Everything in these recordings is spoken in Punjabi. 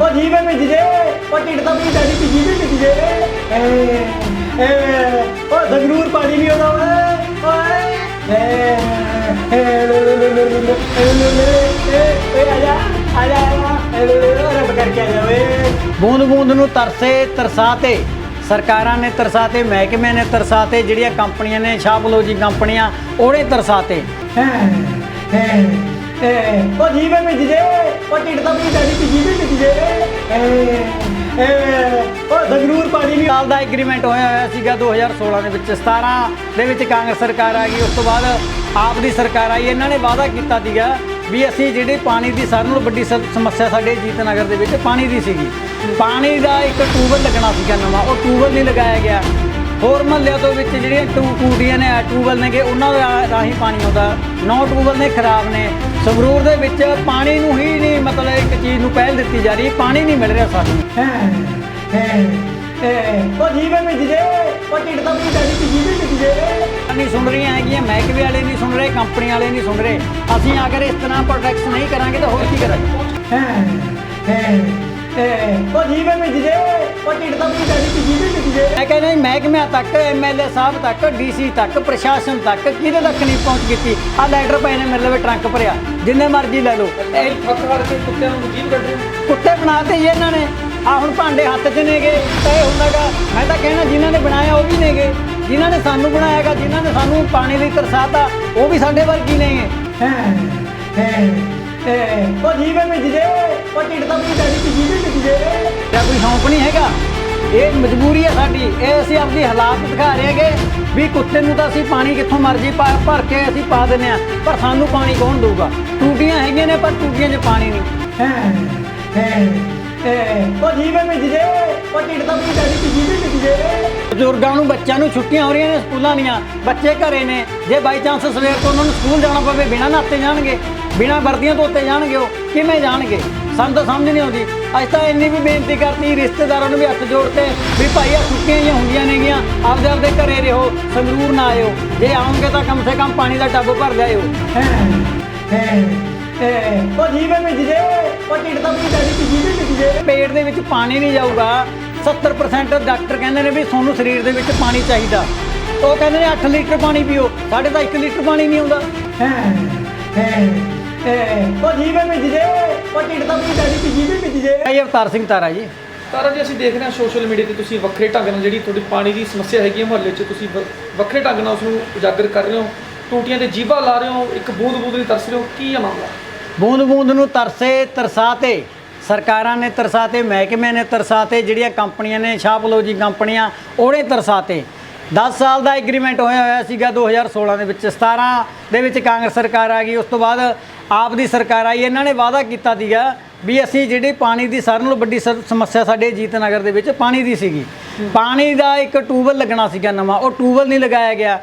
ਉਹ ਜੀਵੇ ਵਿੱਚ ਜੇ ਉਹ ਢਿੱਡ ਤਾਂ ਵੀ ਡੈਡੀ ਦੀ ਜੀਵੇ ਵਿੱਚ ਜੇ ਉਹ ਜ਼ਰੂਰ ਪਾਣੀ ਨਹੀਂ ਆਉਂਦਾ ਓਏ ਬੂੰਦ ਬੂੰਦ ਨੂੰ ਤਰਸੇ, ਤਰਸਾਤੇ। ਸਰਕਾਰਾਂ ਨੇ ਤਰਸਾਤੇ ਮਹਿਕਮੇ ਨੇ ਤਰਸਾਤੇ, ਜਿਹੜੀਆਂ ਕੰਪਨੀਆਂ ਨੇ ਸ਼ਾਪਲੋਜੀ ਕੰਪਨੀਆਂ, ਉਹਨੇ ਤਰਸਾਤੇ। ਉਹ ਜੀਵੇ ਵਿੱਚ ਜੇ ਉਹ ਵੀ ਡੈਡੀ ਦੀ ਜੀਵੇ ਵਿੱਚ ਜੇ ਉਹ ਜ਼ਰੂਰ ਪਾਣੀ ਨਹੀਂ ਸਾਲ ਦਾ ਐਗਰੀਮੈਂਟ ਹੋਇਆ ਹੋਇਆ ਸੀਗਾ 2016 ਦੇ ਵਿੱਚ 17 ਦੇ ਵਿੱਚ ਕਾਂਗਰਸ ਸਰਕਾਰ ਆ ਗਈ, ਉਸ ਤੋਂ ਬਾਅਦ ਆਪ ਦੀ ਸਰਕਾਰ ਆਈ, ਇਹਨਾਂ ਨੇ ਵਾਅਦਾ ਕੀਤਾ ਸੀਗਾ ਵੀ ਅਸੀਂ ਜਿਹੜੇ ਪਾਣੀ ਦੀ ਸਾਰਿਆਂ ਨਾਲੋਂ ਵੱਡੀ ਸ- ਸਮੱਸਿਆ ਸਾਡੇ ਜੀਤ ਨਗਰ ਦੇ ਵਿੱਚ ਪਾਣੀ ਦੀ ਸੀਗੀ। ਪਾਣੀ ਦਾ ਇੱਕ ਟੂਬਲ ਲੱਗਣਾ ਸੀਗਾ ਨਵਾਂ, ਉਹ ਟੂਬਲ ਨਹੀਂ ਲਗਾਇਆ ਗਿਆ। ਹੋਰ ਮਹੱਲਿਆਂ ਤੋਂ ਵਿੱਚ ਜਿਹੜੀਆਂ ਟੂ ਟੂਟੀਆਂ ਨੇ ਟੂਬਲ ਨੇਗੇ ਉਹਨਾਂ ਦਾ ਰਾਹੀਂ ਪਾਣੀ ਆਉਂਦਾ। ਨੌ ਟੂਬਲ ਨੇ ਖਰਾਬ ਨੇ। ਸੰਗਰੂਰ ਦੇ ਵਿੱਚ ਪਾਣੀ ਨੂੰ ਹੀ ਨਹੀਂ ਮਤਲਬ ਇੱਕ ਚੀਜ਼ ਨੂੰ ਪਹਿਲ ਦਿੱਤੀ ਜਾ ਰਹੀ ਪਾਣੀ ਨਹੀਂ ਮਿਲ ਰਿਹਾ ਸਾਨੂੰ। ਉਹ ਜੀਵੇ ਵਿੱਚ ਜੇ ਉਹ ਢਿੱਡ ਤਾਂ ਵੀ ਡੈਡੀ ਦੀ ਜੀਵੇ ਵਿੱਚ ਜੇ। ਨਹੀਂ ਸੁਣ ਰਹੀਆਂ ਹੈਗੀਆਂ ਮਹਿਕਮੇ ਵਾਲੇ ਨਹੀਂ ਸੁਣ ਰਹੇ ਕੰਪਨੀ ਵਾਲੇ ਨਹੀਂ ਸੁਣ ਰਹੇ। ਅਸੀਂ ਅਗਰ ਇਸ ਤਰ੍ਹਾਂ ਪ੍ਰੋਟੈਕਟ ਨਹੀਂ ਕਰਾਂਗੇ ਤਾਂ ਹੋਰ ਕੀ ਕਰਾਂਗੇ? ਉਹ ਜੀਵੇ ਵਿੱਚ ਜੇ ਉਹ ਢਿੱਡ ਤਾਂ ਵੀ ਮੈਂ ਕਹਿੰਦਾ ਜੀ ਮਹਿਕਮਿਆਂ ਤੱਕ ਐਮਐਲਏ ਸਾਹਿਬ ਤੱਕ ਡੀਸੀ ਤੱਕ ਪ੍ਰਸ਼ਾਸਨ ਤੱਕ ਕਿਹਦੇ ਤੱਕ ਨਹੀਂ ਪਹੁੰਚ ਕੀਤੀ? ਆ ਲੈਟਰ ਪਏ ਨੇ ਮੇਰੇ ਲਈ ਟਰੰਕ ਭਰਿਆ। ਜਿੰਨੇ ਮਰਜ਼ੀ ਲੈ ਲਓ। ਇਹ ਹਾਰ ਕੇ ਕੁੱਤਿਆਂ ਨੂੰ। ਕੁੱਤੇ ਬਣਾਤੇ ਜੀ ਇਹਨਾਂ ਨੇ। ਆ ਹੁਣ ਭਾਂਡੇ ਹੱਥ 'ਚ ਨੇਗੇ ਤਾਂ ਹੁੰਦਾਗਾ। ਮੈਂ ਤਾਂ ਕਹਿਣਾ ਜਿਨ੍ਹਾਂ ਨੇ ਬਣਾਇਆ ਉਹ ਵੀ ਨੇਗੇ ਜਿਨ੍ਹਾਂ ਨੇ ਸਾਨੂੰ ਬਣਾਇਆਗਾ ਜਿਨ੍ਹਾਂ ਨੇ ਸਾਨੂੰ ਪਾਣੀ ਲਈ ਤਰਸਾਤਾ ਉਹ ਵੀ ਸਾਡੇ ਵਰਗੀ ਨੇਗੇ ਉਹ ਜੀਵੇ ਵਿੱਚ ਜੇ ਉਹ ਢਿੱਡ ਤਾਂ ਵੀ ਡੈਡੀ ਜੀਵੇ ਵਿੱਚ ਜੇ। ਜਾਂ ਕੋਈ ਸ਼ੌਂਕ ਨਹੀਂ ਹੈਗਾ? ਇਹ ਮਜਬੂਰੀ ਹੈ ਸਾਡੀ। ਇਹ ਅਸੀਂ ਆਪਣੀ ਹਾਲਾਤ ਦਿਖਾ ਰਹੇ ਹੈਗੇ ਵੀ ਕੁੱਤੇ ਨੂੰ ਤਾਂ ਅਸੀਂ ਪਾਣੀ ਕਿੱਥੋਂ ਮਰਜ਼ੀ ਪਾ ਭਰ ਕੇ ਅਸੀਂ ਪਾ ਦਿੰਦੇ ਆ ਪਰ ਸਾਨੂੰ ਪਾਣੀ ਕੌਣ ਦਊਗਾ? ਟੂਟੀਆਂ ਹੈਗੀਆਂ ਨੇ ਪਰ ਟੂਟੀਆਂ 'ਚ ਪਾਣੀ ਨਹੀਂ। ਉਹ ਜੀਵੇ ਵਿੱਚ ਜੇ ਉਹ ਢਿੱਡ ਤਾਂ ਵੀ ਡੈਡੀ ਦੀ ਜੀਵੇ ਵਿੱਚ ਜੇ। ਬਜ਼ੁਰਗਾਂ ਨੂੰ ਬੱਚਿਆਂ ਨੂੰ ਛੁੱਟੀਆਂ ਹੋ ਰਹੀਆਂ ਨੇ ਸਕੂਲਾਂ ਦੀਆਂ। ਬੱਚੇ ਘਰੇ ਨੇ। ਜੇ ਬਾਈ ਚਾਂਸ ਸਵੇਰ ਤੋਂ ਉਹਨਾਂ ਨੂੰ ਸਕੂਲ ਜਾਣਾ ਪਵੇ ਬਿਨਾਂ ਨਾਤੇ ਜਾਣਗੇ ਬਿਨਾਂ ਵਰਦੀਆਂ ਧੋਤੇ ਜਾਣਗੇ ਉਹ ਕਿਵੇਂ ਜਾਣਗੇ? ਸਾਨੂੰ ਤਾਂ ਸਮਝ ਨਹੀਂ ਆਉਂਦੀ। ਅੱਜ ਤਾਂ ਇੰਨੀ ਵੀ ਬੇਨਤੀ ਕਰਤੀ ਰਿਸ਼ਤੇਦਾਰਾਂ ਨੂੰ ਵੀ ਹੱਥ ਜੋੜਤੇ ਵੀ ਭਾਈ ਆ ਛੁੱਟੀਆਂ ਹੀ ਹੁੰਦੀਆਂ ਨੇਗੀਆਂ ਆਪਦੇ ਆਪਦੇ ਘਰੇ ਰਹੋ ਸੰਗਰੂਰ ਨਾ ਆਇਓ। ਜੇ ਆਉਂਗੇ ਤਾਂ ਕਮ ਸੇ ਕਮ ਪਾਣੀ ਦਾ ਟੱਬ ਭਰ ਲਿਆਇਓ। ਉਹ ਜੀਵੇ ਵਿੱਚ ਜੇ ਉਹ ਢਿੱਡ ਤਾਂ ਵੀ ਡੈਡੀ ਦੀ ਜੀਵੇ ਵਿੱਚ ਜੇ। ਪੇਟ ਦੇ ਵਿੱਚ ਪਾਣੀ ਨਹੀਂ ਜਾਊਗਾ। 70% ਡਾਕਟਰ ਕਹਿੰਦੇ ਨੇ ਵੀ ਤੁਹਾਨੂੰ ਸਰੀਰ ਦੇ ਵਿੱਚ ਪਾਣੀ ਚਾਹੀਦਾ। ਉਹ ਕਹਿੰਦੇ ਨੇ 8 ਲੀਟਰ ਪਾਣੀ ਪੀਓ ਸਾਡੇ ਤਾਂ 1 ਲੀਟਰ ਪਾਣੀ ਨਹੀਂ ਆਉਂਦਾ। ਉਹ ਜੀਵੇ ਵਿੱਚ ਜੇ ਉਹ ਢਿੱਡ ਤਾਂ ਵੀ ਡੈਡੀ ਦੀ ਜੀਵੇ ਵਿੱਚ ਜੇ ਇਹ ਅਵਤਾਰ ਸਿੰਘ ਤਾਰਾ ਜੀ। ਤਾਰਾ ਜੀ ਅਸੀਂ ਦੇਖ ਰਹੇ ਹਾਂ ਸੋਸ਼ਲ ਮੀਡੀਆ ਤੇ ਤੁਸੀਂ ਵੱਖਰੇ ਢੰਗ ਨਾਲ ਜਿਹੜੀ ਤੁਹਾਡੀ ਪਾਣੀ ਦੀ ਸਮੱਸਿਆ ਹੈਗੀ ਹੈ ਮੁਹੱਲੇ 'ਚ ਤੁਸੀਂ ਵ- ਵੱਖਰੇ ਢੰਗ ਨਾਲ ਉਸ ਨੂੰ ਉਜਾਗਰ ਕਰ ਰਹੇ ਹੋ ਟੂਟੀਆਂ ਤੇ ਜੀਭਾ ਲਾ ਰਹੇ ਹੋ ਇੱਕ ਬੂੰਦ ਬੂੰਦ ਦੀ ਤਰਸ ਰਹੇ ਹੋ ਕੀ ਹੈ ਮਾਮਲਾ? ਬੂੰਦ ਬੂੰਦ ਨੂੰ ਤਰਸੇ ਤਰਸਾਤੇ ਸਰਕਾਰਾਂ ਨੇ ਤਰਸਾਤੇ ਮਹਿਕਮੇ ਨੇ ਤਰਸਾਤੇ ਜਿਹੜੀਆਂ ਕੰਪਨੀਆਂ ਨੇ ਸ਼ਾਪਲੋਜੀ ਕੰਪਨੀਆਂ ਉਹਨੇ ਤਰਸਾਤੇ। 10 ਸਾਲ ਦਾ ਐਗਰੀਮੈਂਟ ਹੋਇਆ ਹੋਇਆ ਸੀਗਾ 2016 ਦੇ ਵਿੱਚ 17 ਦੇ ਵਿੱਚ ਕਾਂਗਰਸ ਸਰਕਾਰ ਆ ਗਈ, ਉਸ ਤੋਂ ਬਾਅਦ ਆਪ ਦੀ ਸਰਕਾਰ ਆਈ, ਇਹਨਾਂ ਨੇ ਵਾਅਦਾ ਕੀਤਾ ਸੀਗਾ ਵੀ ਅਸੀਂ ਜਿਹੜੀ ਪਾਣੀ ਦੀ ਸਾਰਿਆਂ ਨਾਲੋਂ ਵੱਡੀ ਸ- ਸਮੱਸਿਆ ਸਾਡੇ ਜੀਤ ਨਗਰ ਦੇ ਵਿੱਚ ਪਾਣੀ ਦੀ ਸੀਗੀ। ਪਾਣੀ ਦਾ ਇੱਕ ਟੂਬਲ ਲੱਗਣਾ ਸੀਗਾ ਨਵਾਂ, ਉਹ ਟੂਬਲ ਨਹੀਂ ਲਗਾਇਆ ਗਿਆ।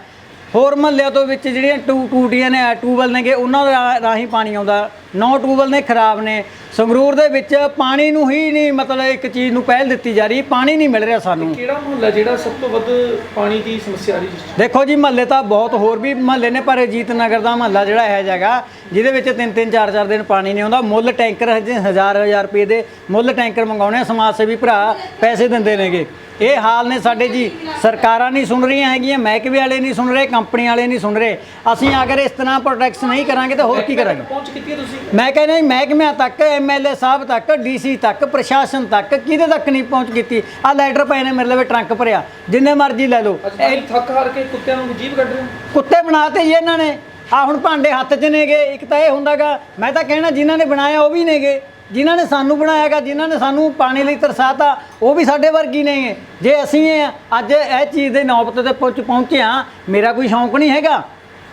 ਹੋਰ ਮਹੱਲਿਆਂ ਤੋਂ ਵਿੱਚ ਜਿਹੜੀਆਂ ਟੂ, ਟੂਟੀਆਂ ਨੇ ਟੂਬਲ ਨੇਗੇ, ਉਹਨਾਂ ਰਾਹੀਂ ਪਾਣੀ ਆਉਂਦਾ। ਨੌ ਟੂਬਲ ਨੇ ਖਰਾਬ ਨੇ। ਸੰਗਰੂਰ ਦੇ ਵਿੱਚ ਪਾਣੀ ਨੂੰ ਹੀ ਨਹੀਂ ਮਤਲਬ ਇੱਕ ਚੀਜ਼ ਨੂੰ ਪਹਿਲ ਦਿੱਤੀ ਜਾ ਰਹੀ ਪਾਣੀ ਨਹੀਂ ਮਿਲ ਰਿਹਾ ਸਾਨੂੰ। ਕਿਹੜਾ ਮੁਹੱਲਾ ਜਿਹੜਾ ਸਭ ਤੋਂ ਵੱਧ ਪਾਣੀ ਦੀ ਸਮੱਸਿਆ ਆ ਰਹੀ? ਦੇਖੋ ਜੀ ਮਹੱਲੇ ਤਾਂ ਬਹੁਤ ਹੋਰ ਵੀ ਮਹੱਲੇ ਨੇ ਪਰ ਅਜੀਤ ਨਗਰ ਦਾ ਮਹੱਲਾ ਜਿਹੜਾ ਇਹ ਜਗ੍ਹਾ ਜਿਹਦੇ ਵਿੱਚ ਤਿੰਨ ਤਿੰਨ ਚਾਰ ਚਾਰ ਦਿਨ ਪਾਣੀ ਨਹੀਂ ਆਉਂਦਾ ਮੁੱਲ ਟੈਂਕਰ ਹਜੇ ਹਜ਼ਾਰ ਹਜ਼ਾਰ ਰੁਪਏ ਦੇ ਮੁੱਲ ਟੈਂਕਰ ਮੰਗਾਉਣੇ ਸਮਾਜ ਸੇਵੀ ਭਰਾ ਪੈਸੇ ਦਿੰਦੇ ਨੇਗੇ। ਇਹ ਹਾਲ ਨੇ ਸਾਡੇ ਜੀ ਸਰਕਾਰਾਂ ਨਹੀਂ ਸੁਣ ਰਹੀਆਂ ਹੈਗੀਆਂ ਮਹਿਕਮੇ ਵਾਲੇ ਨਹੀਂ ਸੁਣ ਰਹੇ ਕੰਪਨੀ ਵਾਲੇ ਨਹੀਂ ਸੁਣ ਰਹੇ। ਅਸੀਂ ਅਗਰ ਇਸ ਤਰ੍ਹਾਂ ਪ੍ਰੋਟੈਕਟ ਨਹੀਂ ਕਰਾਂਗੇ ਤਾਂ ਹੋਰ ਕੀ ਕਰਾਂਗੇ? ਪਹੁੰਚ ਕੀਤੀ ਹੈ ਤੁਸੀਂ? ਮੈਂ ਕਹਿੰਦਾ ਜੀ ਮਹਿਕਮਿਆਂ ਤੱਕ ਐਮਐਲਏ ਸਾਹਿਬ ਤੱਕ ਡੀਸੀ ਤੱਕ ਪ੍ਰਸ਼ਾਸਨ ਤੱਕ ਕਿਹਦੇ ਤੱਕ ਨਹੀਂ ਪਹੁੰਚ ਕੀਤੀ? ਆ ਲੈਟਰ ਪਏ ਨੇ ਮੇਰੇ ਲਈ ਟਰੰਕ ਭਰਿਆ। ਜਿੰਨੇ ਮਰਜ਼ੀ ਲੈ ਲਓ। ਅੱਜ ਤੁਸੀਂ ਥੱਕ ਹਾਰ ਕੇ ਕੁੱਤਿਆਂ ਨੂੰ ਜੀਭ ਕੱਢ ਰਹੇ ਹੋ। ਕੁੱਤੇ ਬਣਾਤੇ ਜੀ ਇਹਨਾਂ ਨੇ। ਆ ਹੁਣ ਭਾਂਡੇ ਹੱਥ 'ਚ ਨੇਗੇ। ਇੱਕ ਤਾਂ ਇਹ ਹੁੰਦਾਗਾ ਮੈਂ ਤਾਂ ਕਹਿਣਾ ਜਿਨ੍ਹਾਂ ਨੇ ਬਣਾਇਆ ਉਹ ਵੀ ਨੇਗੇ। ਜਿਨ੍ਹਾਂ ਨੇ ਸਾਨੂੰ ਬਣਾਇਆਗਾ ਜਿਨ੍ਹਾਂ ਨੇ ਸਾਨੂੰ ਪਾਣੀ ਲਈ ਤਰਸਾਤਾ ਉਹ ਵੀ ਸਾਡੇ ਵਰਗੀ ਨੇਗੇ ਜੇ ਅਸੀਂ ਇਹ ਅੱਜ ਇਹ ਚੀਜ਼ ਦੇ ਨੌਬਤ ਤੇ ਪਹੁੰਚ ਪਹੁੰਚੇ ਹਾਂ ਮੇਰਾ ਕੋਈ ਸ਼ੌਂਕ ਨਹੀਂ ਹੈਗਾ।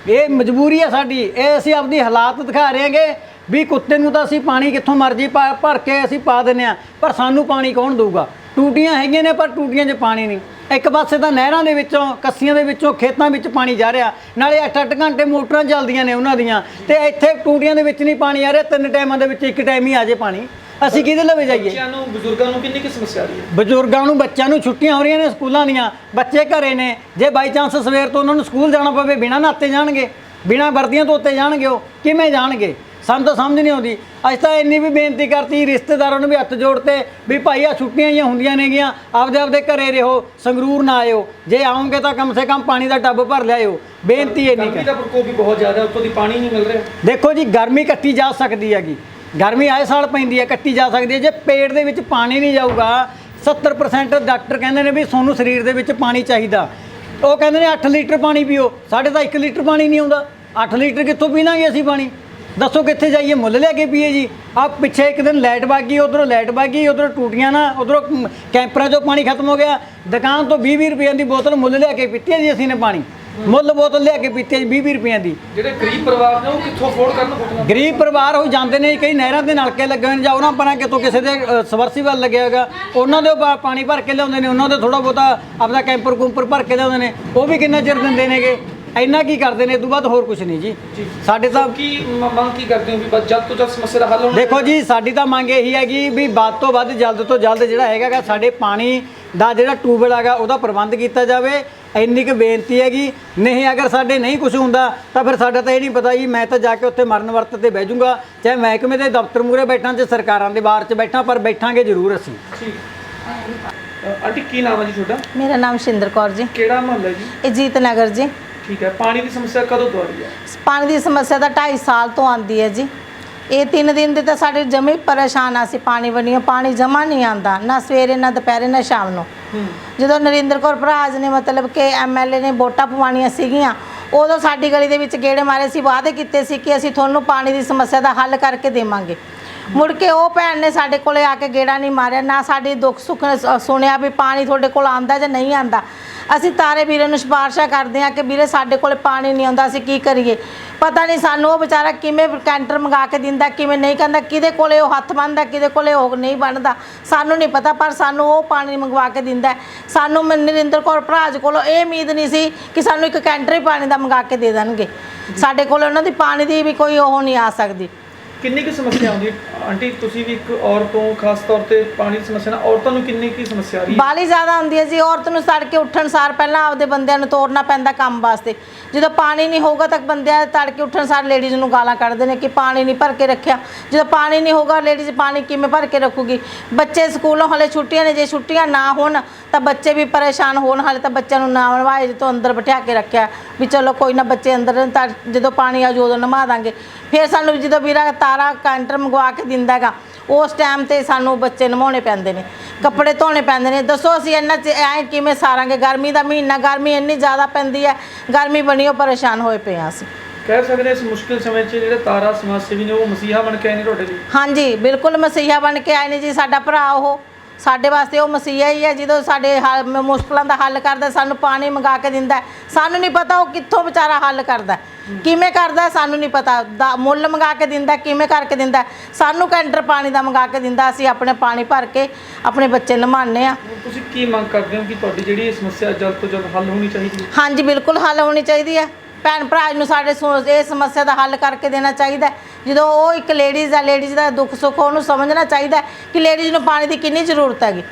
ਇਹ ਮਜਬੂਰੀ ਹੈ ਸਾਡੀ। ਇਹ ਅਸੀਂ ਆਪਣੀ ਹਾਲਾਤ ਦਿਖਾ ਰਹੇ ਹਾਂਗੇ। ਵੀ ਕੁੱਤੇ ਨੂੰ ਤਾਂ ਅਸੀਂ ਪਾਣੀ ਕਿੱਥੋਂ ਮਰਜ਼ੀ ਪਾ ਭਰ ਕੇ ਅਸੀਂ ਪਾ ਦਿੰਦੇ ਆ ਪਰ ਸਾਨੂੰ ਪਾਣੀ ਕੌਣ ਦਊਗਾ? ਟੂਟੀਆਂ ਹੈਗੀਆਂ ਨੇ ਪਰ ਟੂਟੀਆਂ 'ਚ ਪਾਣੀ ਨਹੀਂ। ਇੱਕ ਪਾਸੇ ਤਾਂ ਨਹਿਰਾਂ ਦੇ ਵਿੱਚੋਂ ਕੱਸੀਆਂ ਦੇ ਵਿੱਚੋਂ ਖੇਤਾਂ ਵਿੱਚ ਪਾਣੀ ਜਾ ਰਿਹਾ ਨਾਲੇ 8-8 ਘੰਟੇ ਮੋਟਰਾਂ ਚੱਲਦੀਆਂ ਨੇ ਉਹਨਾਂ ਦੀਆਂ ਤੇ ਇੱਥੇ ਟੂਟੀਆਂ ਦੇ ਵਿੱਚ ਨਹੀਂ ਪਾਣੀ ਆ ਰਿਹਾ ਤਿੰਨ ਟਾਈਮਾਂ ਦੇ ਵਿੱਚ ਇੱਕ ਟਾਈਮ ਹੀ ਆ ਜੇ ਪਾਣੀ। ਅਸੀਂ ਕਿਹਦੇ ਲਵੇ ਜਾਈਏ? ਬੱਚਿਆਂ ਨੂੰ ਬਜ਼ੁਰਗਾਂ ਨੂੰ ਕਿੰਨੀ ਕੁ ਸਮੱਸਿਆ ਆ ਰਹੀ ਹੈ? ਬਜ਼ੁਰਗਾਂ ਨੂੰ ਬੱਚਿਆਂ ਨੂੰ ਛੁੱਟੀਆਂ ਹੋ ਰਹੀਆਂ ਨੇ ਸਕੂਲਾਂ ਦੀਆਂ ਬੱਚੇ ਘਰੇ ਨੇ। ਜੇ ਬਾਈ ਚਾਂਸ ਸਵੇਰ ਤੋਂ ਉਹਨਾਂ ਨੂੰ ਸਕੂਲ ਜਾਣਾ ਪਵੇ ਬਿਨਾਂ ਨਾਤੇ ਜਾਣਗੇ ਬਿਨਾਂ ਵਰਦੀਆਂ ਧੋਤੇ ਜਾਣਗੇ ਉਹ ਕਿਵੇਂ ਜਾਣਗੇ? ਸਾਨੂੰ ਤਾਂ ਸਮਝ ਨਹੀਂ ਆਉਂਦੀ। ਅਸੀਂ ਤਾਂ ਇੰਨੀ ਵੀ ਬੇਨਤੀ ਕਰਤੀ ਰਿਸ਼ਤੇਦਾਰਾਂ ਨੂੰ ਵੀ ਹੱਥ ਜੋੜਤੇ ਵੀ ਭਾਈ ਆ ਛੁੱਟੀਆਂ ਹੀ ਹੁੰਦੀਆਂ ਨੇਗੀਆਂ ਆਪਦੇ ਆਪਦੇ ਘਰੇ ਰਹੋ ਸੰਗਰੂਰ ਨਾ ਆਇਓ। ਜੇ ਆਉਂਗੇ ਤਾਂ ਕਮ ਸੇ ਕਮ ਪਾਣੀ ਦਾ ਟੱਬ ਭਰ ਲਿਆਇਓ। ਬੇਨਤੀ ਇੰਨੀ ਗਰਮੀ ਕਰ ਦਾ ਪ੍ਰਕੋਪ ਵੀ ਬਹੁਤ ਜ਼ਿਆਦਾ ਉੱਤੋਂ ਦੀ ਪਾਣੀ ਨਹੀਂ ਮਿਲ ਰਿਹਾ। ਦੇਖੋ ਜੀ ਗਰਮੀ ਕੱਟੀ ਜਾ ਸਕਦੀ ਹੈਗੀ। ਗਰਮੀ ਆਏ ਸਾਲ ਪੈਂਦੀ ਹੈ ਕੱਟੀ ਜਾ ਸਕਦੀ ਹੈ। ਜੇ ਪੇਟ ਦੇ ਵਿੱਚ ਪਾਣੀ ਨਹੀਂ ਜਾਊਗਾ 70% ਡਾਕਟਰ ਕਹਿੰਦੇ ਨੇ ਵੀ ਤੁਹਾਨੂੰ ਸਰੀਰ ਦੇ ਵਿੱਚ ਪਾਣੀ ਚਾਹੀਦਾ। ਉਹ ਕਹਿੰਦੇ ਨੇ 8 ਲੀਟਰ ਪਾਣੀ ਪੀਓ। ਸਾਡੇ ਤਾਂ 1 ਲੀਟਰ ਪਾਣੀ ਨਹੀਂ ਆਉਂਦਾ। 8 ਲੀਟਰ ਕਿੱਥੋਂ ਪੀਣਾਗੇ ਅਸੀਂ ਪਾਣੀ? ਦੱਸੋ ਕਿੱਥੇ ਜਾਈਏ? ਮੁੱਲ ਲਿਆ ਕੇ ਪੀਏ ਜੀ। ਆ ਪਿੱਛੇ ਇੱਕ ਦਿਨ ਲਾਈਟ ਵਗ ਗਈ ਉਧਰੋਂ ਲਾਈਟ ਵਗ ਗਈ ਉਧਰੋਂ ਟੂਟੀਆਂ ਨਾ ਉਧਰੋਂ ਕੈਂਪਰਾਂ 'ਚੋਂ ਪਾਣੀ ਖਤਮ ਹੋ ਗਿਆ। ਦੁਕਾਨ ਤੋਂ 20 20 ਰੁਪਏ ਦੀ ਬੋਤਲ ਮੁੱਲ ਲਿਆ ਕੇ ਪੀਤੀ ਜੀ ਅਸੀਂ ਨੇ ਪਾਣੀ। ਮੁੱਲ ਬੋਤਲ ਲਿਆ ਕੇ ਪੀਤੀ ਜੀ 20 20 ਰੁਪਏ ਦੀ। ਜਿਹੜੇ ਗਰੀਬ ਪਰਿਵਾਰ ਨੇ ਉਹ ਕਿੱਥੋਂ ਅਫੋਰਡ ਕਰਨ ਫੁੱਟਣਾ ਗਰੀਬ ਪਰਿਵਾਰ ਹੋ ਜਾਂਦੇ ਨੇ ਕਈ ਨਹਿਰਾਂ ਦੇ ਨਲਕੇ ਲੱਗੇ ਹੋਏ ਨੇ ਜਾਂ ਉਹਨਾਂ ਪਰਾਂ ਕਿਤੋਂ ਕਿਸੇ ਦੇ ਸਵਰਸੀਵਲ ਲੱਗਿਆ ਹੋਗਾ ਉਹਨਾਂ ਦੇ ਉਹ ਪਾਣੀ ਭਰ ਕੇ ਲਿਆਉਂਦੇ ਨੇ ਉਹਨਾਂ ਦੇ ਥੋੜਾ ਬਹੁਤਾ ਆਪਦਾ ਕੈਂਪਰ ਕੁੰਪਰ ਭਰ ਕੇ ਲਿਆਉਂਦੇ ਨੇ। ਉਹ ਵੀ ਕਿੰਨਾ ਚਿਰ ਦਿੰਦੇ ਨੇਗੇ? ਇੰਨਾ ਕੀ ਕਰਦੇ ਨੇ? ਇਹ ਤੋਂ ਬਾਅਦ ਹੋਰ ਕੁਝ ਨਹੀਂ ਜੀ। ਸਾਡੇ ਤਾਂ ਕੀ ਮ- ਮੰਗ ਕੀ ਕਰਦੇ ਹੋ ਵੀ ਬਸ ਜਲਦ ਤੋਂ ਜਲਦ ਸਮੱਸਿਆ ਦਾ ਹੱਲ ਹੋਣਾ ਦੇਖੋ ਜੀ ਸਾਡੀ ਤਾਂ ਮੰਗ ਇਹੀ ਹੈਗੀ ਵੀ ਵੱਧ ਤੋਂ ਵੱਧ ਜਲਦ ਤੋਂ ਜਲਦ ਜਿਹੜਾ ਹੈਗਾ ਗਾ ਸਾਡੇ ਪਾਣੀ ਦਾ ਜਿਹੜਾ ਟਿਊਬਵੈਲ ਹੈਗਾ ਉਹਦਾ ਪ੍ਰਬੰਧ ਕੀਤਾ ਜਾਵੇ। ਇੰਨੀ ਕੁ ਬੇਨਤੀ ਹੈਗੀ। ਨਹੀਂ ਅਗਰ ਸਾਡੇ ਨਹੀਂ ਕੁਝ ਹੁੰਦਾ ਤਾਂ ਫਿਰ ਸਾਡਾ ਤਾਂ ਇਹ ਨਹੀਂ ਪਤਾ ਜੀ ਮੈਂ ਤਾਂ ਜਾ ਕੇ ਉੱਥੇ ਮਰਨ ਵਰਤ ਤੇ ਬਹਿ ਜਾਊਂਗਾ। ਚਾਹੇ ਮਹਿਕਮੇ ਦੇ ਦਫ਼ਤਰ ਮੂਰੇ ਬੈਠਾਂ ਤੇ ਸਰਕਾਰਾਂ ਦੇ ਬਾਹਰ 'ਚ ਬੈਠਾਂ ਪਰ ਬੈਠਾਂਗੇ ਜ਼ਰੂਰ ਅਸੀਂ। ਠੀਕ ਅ, ਆਂਟੀ ਕੀ ਨਾਮ ਹੈ ਜੀ ਤੁਹਾਡਾ? ਮੇਰਾ ਨਾਮ ਸ਼ਿੰਦਰ ਕੌਰ ਜੀ। ਕਿਹੜਾ ਮਹੱਲਾ ਜੀ? ਇਹ ਜੀਤ ਨਗਰ ਜੀ। ਠੀਕ ਹੈ ਪਾਣੀ ਦੀ ਸਮੱਸਿਆ ਕਦੋਂ ਤੋਂ ਆ ਰਹੀ ਹੈ? ਪਾਣੀ ਦੀ ਸਮੱਸਿਆ ਤਾਂ 2.5 ਸਾਲ ਤੋਂ ਆਂਦੀ ਹੈ ਜੀ। ਇਹ ਤਿੰਨ ਦਿਨ ਦੇ ਤਾਂ ਸਾਡੇ ਜਮੇ ਪਰੇਸ਼ਾਨ ਆ ਸੀ ਪਾਣੀ ਬਣੀਓ ਪਾਣੀ ਜਮਾ ਨਹੀਂ ਆਂਦਾ ਨਾ ਸਵੇਰੇ ਨਾ ਦੁਪਹਿਰੇ ਨਾ ਸ਼ਾਮ ਨੂੰ। ਜਦੋਂ ਨਰਿੰਦਰ ਕੌਰ ਭਰਾਜ ਨੇ ਮਤਲਬ ਕਿ ਐਮਐਲਏ ਨੇ ਵੋਟਾਂ ਪਵਾਉਣੀਆਂ ਸੀਗੀਆਂ ਉਦੋਂ ਸਾਡੀ ਗਲੀ ਦੇ ਵਿੱਚ ਗੇੜੇ ਮਾਰੇ ਸੀ ਵਾਅਦੇ ਕੀਤੇ ਸੀ ਕਿ ਅਸੀਂ ਤੁਹਾਨੂੰ ਪਾਣੀ ਦੀ ਸਮੱਸਿਆ ਦਾ ਹੱਲ ਕਰਕੇ ਦੇਵਾਂਗੇ। ਮੁੜ ਕੇ ਉਹ ਭੈਣ ਨੇ ਸਾਡੇ ਕੋਲੇ ਆ ਕੇ ਗੇੜਾ ਨਹੀਂ ਮਾਰਿਆ, ਨਾ ਸਾਡੀ ਦੁੱਖ ਸੁੱਖ ਸ- ਸੁਣਿਆ ਵੀ ਪਾਣੀ ਤੁਹਾਡੇ ਕੋਲ ਆਂਦਾ ਜਾਂ ਨਹੀਂ ਆਂਦਾ ਅਸੀਂ ਤਾਰੇ ਵੀਰੇ ਨੂੰ ਸਿਫਾਰਸ਼ਾਂ ਕਰਦੇ ਹਾਂ ਕਿ ਵੀਰੇ ਸਾਡੇ ਕੋਲੇ ਪਾਣੀ ਨਹੀਂ ਆਉਂਦਾ, ਅਸੀਂ ਕੀ ਕਰੀਏ? ਪਤਾ ਨਹੀਂ ਸਾਨੂੰ ਉਹ ਵਿਚਾਰਾ ਕਿਵੇਂ ਕੈਂਟਰ ਮੰਗਾ ਕੇ ਦਿੰਦਾ, ਕਿਵੇਂ ਨਹੀਂ ਕਹਿੰਦਾ, ਕਿਹਦੇ ਕੋਲੇ ਉਹ ਹੱਥ ਬੰਨਦਾ, ਕਿਹਦੇ ਕੋਲੇ ਉਹ ਨਹੀਂ ਬੰਨਦਾ। ਸਾਨੂੰ ਨਹੀਂ ਪਤਾ, ਪਰ ਸਾਨੂੰ ਉਹ ਪਾਣੀ ਮੰਗਵਾ ਕੇ ਦਿੰਦਾ ਹੈ। ਸਾਨੂੰ ਮ- ਨਰਿੰਦਰ ਕੌਰ ਭਰਾਜ ਕੋਲੋਂ ਇਹ ਉਮੀਦ ਨਹੀਂ ਸੀ ਕਿ ਸਾਨੂੰ ਇੱਕ ਕੈਂਟਰ ਹੀ ਪਾਣੀ ਦਾ ਮੰਗਾ ਕੇ ਦੇ ਦੇਣਗੇ। ਸਾਡੇ ਕੋਲ ਉਹਨਾਂ ਦੀ ਪਾਣੀ ਦੀ ਵੀ ਕੋਈ ਉਹ ਨਹੀਂ ਆ ਸਕਦੀ। ਕਿੰਨੀ ਕੁ ਸਮੱਸਿਆ ਆਉਂਦੀ ਹੈ? ਆਂਟੀ, ਤੁਸੀਂ ਵੀ ਇੱਕ ਔਰਤ ਹੋ, ਖਾਸ ਤੌਰ ਤੇ ਪਾਣੀ ਦੀ ਸਮੱਸਿਆ ਨਾਲ, ਔਰਤਾਂ ਨੂੰ ਕਿੰਨੀ ਕੀ ਸਮੱਸਿਆ ਆ ਰਹੀ ਹੈ? ਬਾਲੀ ਜ਼ਿਆਦਾ ਹੁੰਦੀ ਹੈ ਜੀ, ਔਰਤ ਨੂੰ ਤੜਕੇ ਉੱਠਣ ਸਾਰ ਪਹਿਲਾਂ ਆਪਦੇ ਬੰਦਿਆਂ ਨੂੰ ਤੋਰਨਾ ਪੈਂਦਾ ਕੰਮ ਵਾਸਤੇ। ਜਦੋਂ ਪਾਣੀ ਨਹੀਂ ਹੋਊਗਾ ਤਾਂ ਬੰਦਿਆਂ ਤੜਕੇ ਉੱਠਣ ਸਾਰ ਲੇਡੀਜ਼ ਨੂੰ ਗਾਲਾਂ ਕੱਢਦੇ ਨੇ ਕਿ ਪਾਣੀ ਨਹੀਂ ਭਰ ਕੇ ਰੱਖਿਆ। ਜਦੋਂ ਪਾਣੀ ਨਹੀਂ ਹੋਊਗਾ ਲੇਡੀਜ਼ ਪਾਣੀ ਕਿਵੇਂ ਭਰ ਕੇ ਰੱਖੂਗੀ? ਬੱਚੇ ਸਕੂਲੋਂ ਹਲੇ ਛੁੱਟੀਆਂ ਨੇ, ਜੇ ਛੁੱਟੀਆਂ ਨਾ ਹੋਣ, ਤਾਂ ਬੱਚੇ ਵੀ ਪਰੇਸ਼ਾਨ ਹੋਣ, ਹਲੇ ਤਾਂ ਬੱਚਿਆਂ ਨੂੰ ਨਾ ਨਵਾਏ ਜਦੋਂ ਅੰਦਰ ਬਿਠਾ ਕੇ ਰੱਖਿਆ। ਵੀ ਚਲੋ ਕੋਈ ਨਾ, ਬੱਚੇ ਅੰਦਰ ਨੇ, ਤਾਂ ਜਦੋਂ ਪਾਣੀ ਆ ਉਦੋਂ ਨਵਾ ਦਾਂਗੇ। ਫਿਰ ਸਾਨੂੰ ਜਦੋਂ ਵੀਰਾ ਤਾਰਾ ਕੈਂਟਰ ਮੰਗਵਾ ਕੇ ਦਿੰਦਾ ਹੈਗਾ। ਉਸ ਟਾਈਮ ਤੇ ਸਾਨੂੰ ਬੱਚੇ ਨਵਾਉਣੇ ਪੈਂਦੇ ਨੇ ਕੱਪੜੇ ਧੋਣੇ ਪੈਂਦੇ ਨੇ। ਦੱਸੋ ਅਸੀਂ ਇੰਨਾ ਚ ਐ ਕਿਵੇਂ ਸਾਰਾਂਗੇ? ਗਰਮੀ ਦਾ ਮਹੀਨਾ ਗਰਮੀ ਇੰਨੀ ਜ਼ਿਆਦਾ ਪੈਂਦੀ ਹੈ ਗਰਮੀ ਬਣੀਓ ਪਰੇਸ਼ਾਨ ਹੋਏ ਪਏ ਹਾਂ ਅਸੀਂ। ਕਹਿ ਸਕਦੇ ਹਾਂ ਇਸ ਮੁਸ਼ਕਿਲ ਸਮੇਂ 'ਚ ਜਿਹੜੇ ਤਾਰਾ ਸਮਾਜ ਸੇਵੀ ਨੇ ਉਹ ਮਸੀਹਾ ਬਣ ਕੇ ਆਏ ਨੇ ਤੁਹਾਡੇ ਲਈ? ਹਾਂਜੀ ਬਿਲਕੁਲ ਮਸੀਹਾ ਬਣ ਕੇ ਆਏ ਨੇ ਜੀ ਸਾਡਾ ਭਰਾ ਉਹ। ਸਾਡੇ ਵਾਸਤੇ ਉਹ ਮਸੀਹਾ ਹੀ ਹੈ ਜਦੋਂ ਸਾਡੇ ਹੱਲ- ਮ- ਮੁਸ਼ਕਲਾਂ ਦਾ ਹੱਲ ਕਰਦਾ ਸਾਨੂੰ ਪਾਣੀ ਮੰਗਾ ਕੇ ਦਿੰਦਾ ਹੈ। ਸਾਨੂੰ ਨਹੀਂ ਪਤਾ ਉਹ ਕਿੱਥੋਂ ਵਿਚਾਰਾ ਹੱਲ ਕਰਦਾ ਹੈ। ਕਿਵੇਂ ਕਰਦਾ ਸਾਨੂੰ ਨਹੀਂ ਪਤਾ। ਦਾ ਮੁੱਲ ਮੰਗਾ ਕੇ ਦਿੰਦਾ ਕਿਵੇਂ ਕਰਕੇ ਦਿੰਦਾ। ਸਾਨੂੰ ਕੈਂਟਰ ਪਾਣੀ ਦਾ ਮੰਗਾ ਕੇ ਦਿੰਦਾ ਅਸੀਂ ਆਪਣੇ ਪਾਣੀ ਭਰ ਕੇ ਆਪਣੇ ਬੱਚੇ ਨਮਾਉਂਦੇ ਆ। ਤੁਸੀਂ ਕੀ ਮੰਗ ਕਰਦੇ ਹੋ ਕਿ ਤੁਹਾਡੀ ਜਿਹੜੀ ਇਹ ਸਮੱਸਿਆ ਜਲਦ ਤੋਂ ਜਲਦ ਹੱਲ ਹੋਣੀ ਚਾਹੀਦੀ ਹੈ? ਹਾਂਜੀ ਬਿਲਕੁਲ ਹੱਲ ਹੋਣੀ ਚਾਹੀਦੀ ਹੈ। ਭੈਣ ਭਰਾ ਨੂੰ ਸਾਡੇ ਸੁ- ਇਹ ਸਮੱਸਿਆ ਦਾ ਹੱਲ ਕਰਕੇ ਦੇਣਾ ਚਾਹੀਦਾ ਹੈ। ਜਦੋਂ ਉਹ ਇੱਕ ਲੇਡੀਜ਼ ਆ ਲੇਡੀਜ਼ ਦਾ ਦੁੱਖ ਸੁੱਖ ਉਹਨੂੰ ਸਮਝਣਾ ਚਾਹੀਦਾ ਹੈ ਕਿ ਲੇਡੀਜ਼ ਨੂੰ ਪਾਣੀ ਦੀ ਕਿੰਨੀ ਜ਼ਰੂਰਤ ਹੈਗੀ।